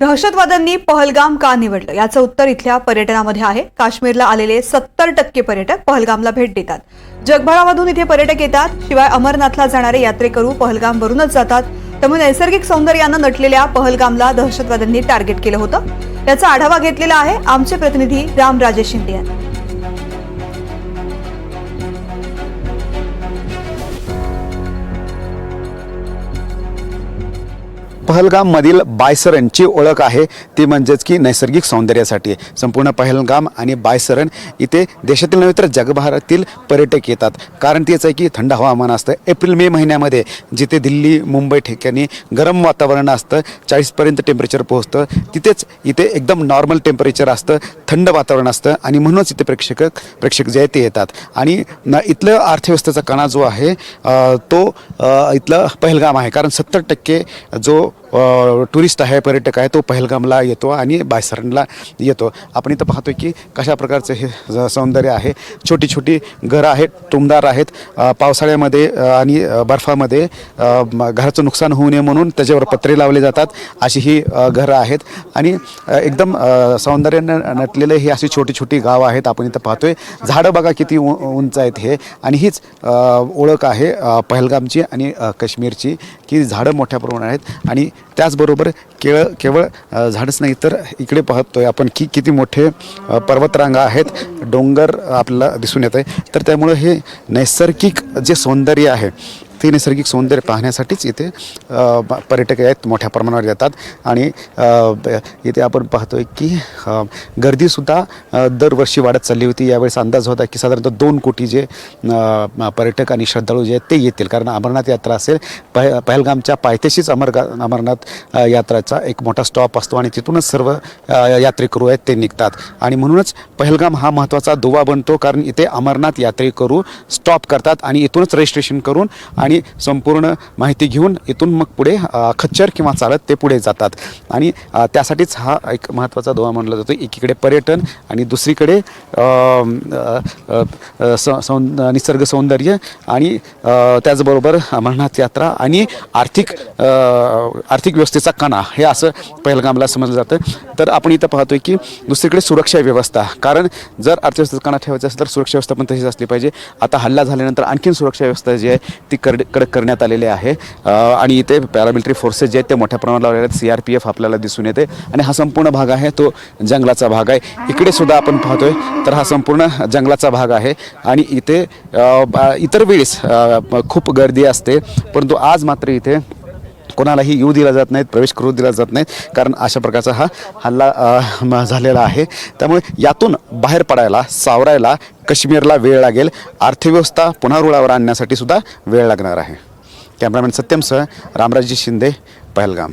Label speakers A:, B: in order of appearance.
A: दहशतवाद्यांनी पहलगाम का निवडलं? याचं उत्तर इथल्या पर्यटनामध्ये आहे. काश्मीरला आलेले सत्तर टक्के पर्यटक पहलगामला भेट देतात. जगभरामधून इथे पर्यटक येतात. शिवाय अमरनाथला जाणारे यात्रेकरू पहलगामवरूनच जातात. त्यामुळे नैसर्गिक सौंदर्यानं नटलेल्या पहलगामला दहशतवाद्यांनी टार्गेट केलं होतं. याचा आढावा घेतलेला आहे आमचे प्रतिनिधी राम राजेश शिंदे यांनी.
B: पहलगाममधील बायसरणची ओळख आहे. ती म्हणजेच की नैसर्गिक सौंदर्यासाठी संपूर्ण पहलगाम आणि बायसरण इथे देशातील नव्हे तर जगभरातील पर्यटक येतात. कारण तेच आहे की थंड हवामान असतं. एप्रिल मे महिन्यामध्ये जिथे दिल्ली मुंबई ठिकाणी गरम वातावरण असतं चाळीसपर्यंत टेम्परेचर पोहोचतं तिथेच इथे एकदम नॉर्मल टेम्परेचर असतं थंड वातावरण असतं आणि म्हणूनच इथे प्रेक्षक प्रेक्षक जे आहेत ते येतात. आणि न इथलं अर्थव्यवस्थेचा कणा जो आहे तो इथलं पहलगाम आहे. कारण सत्तर टक्के जो टुरिस्ट आहे पर्यटक आहे तो पहलगामला येतो आणि बायसरणला येतो. आपण इथं पाहतोय की कशा प्रकारचं हे सौंदर्य आहे. छोटी छोटी घरं आहेत टुमदार आहेत. पावसाळ्यामध्ये आणि बर्फामध्ये घराचं नुकसान होऊ नये म्हणून त्याच्यावर पत्रे लावले जातात. अशी ही घरं आहेत. आणि एकदम सौंदर्यानं नटलेले ही अशी छोटी छोटी गावं आहेत. आपण इथं पाहतोय. झाडं बघा किती उ- उंच आहेत हे. आणि हीच ओळख आहे पहलगामची आणि काश्मीरची की झाडं मोठ्या प्रमाणात आहेत. आणि त्याचबरोबर केवळ केवळ झाडच नाही तर इकडे पाहतोय आपण की किती मोठे पर्वतरांगा आहेत. डोंगर आपल्याला दिसून येत आहे तर त्यामुळं हे नैसर्गिक जे सौंदर्य आहे ते नैसर्गिक सौंदर्य पाहण्यासाठीच इथे पर्यटक आहेत मोठ्या प्रमाणावर येतात. आणि इथे आपण पाहतोय की गर्दीसुद्धा दरवर्षी वाढत चालली होती. यावेळेस अंदाज होता की साधारणतः दोन कोटी जे पर्यटक आणि श्रद्धाळू जे आहेत ते येतील. कारण अमरनाथ यात्रा असेल पह पहलगामच्या पायथ्याशीच अमरगा अमरनाथ यात्राचा एक मोठा स्टॉप असतो आणि तिथूनच सर्व यात्रेकरू आहेत ते निघतात. आणि म्हणूनच पहलगाम हा महत्त्वाचा दुवा बनतो. कारण इथे अमरनाथ यात्रेकरू स्टॉप करतात आणि इथूनच रजिस्ट्रेशन करून आणि संपूर्ण माहिती घेऊन इथून मग पुढे खच्चर किंवा चालत ते पुढे जातात. आणि त्यासाठीच हा एक महत्त्वाचा दोहा मानला जातो. एकीकडे पर्यटन आणि दुसरीकडे सौ निसर्ग सौंदर्य आणि त्याचबरोबर अमरनाथ यात्रा आणि आर्थिक आर्थिक व्यवस्थेचा कणा. हे असं पहलगामला समजलं जातं. तर आपण इथं पाहतोय की दुसरीकडे सुरक्षा व्यवस्था. कारण जर अर्थव्यवस्थेचा कणा ठेवायचा असेल तर सुरक्षा व्यवस्था पण तशीच असली पाहिजे. आता हल्ला झाल्यानंतर आणखीन सुरक्षा व्यवस्था जी आहे ती कर कडक करण्यात आलेले आहे. आणि इथे पॅरामिलिटरी फोर्सेस जे आहेत ते मोठ्या प्रमाणात लावलेले आहेत. सी आर पी एफ आपल्याला दिसून येते. आणि हा संपूर्ण भाग आहे तो जंगलाचा भाग आहे. इकडे सुद्धा आपण पाहतोय तर हा संपूर्ण जंगलाचा भाग आहे. आणि इथे इतर वेळेस खूप गर्दी असते. परंतु आज मात्र इथे कोणालाही येऊ दिला जात नाहीत प्रवेश करू दिला जात नाहीत. कारण अशा प्रकारचा हा हल्ला झालेला आहे. त्यामुळे यातून बाहेर पडायला सावरायला काश्मीरला वेळ लागेल. अर्थव्यवस्था पुन्हा रुळावर आणण्यासाठी सुद्धा वेळ लागणार आहे. कॅमेरामॅन सत्यमसह रामराजी शिंदे पहलगाम.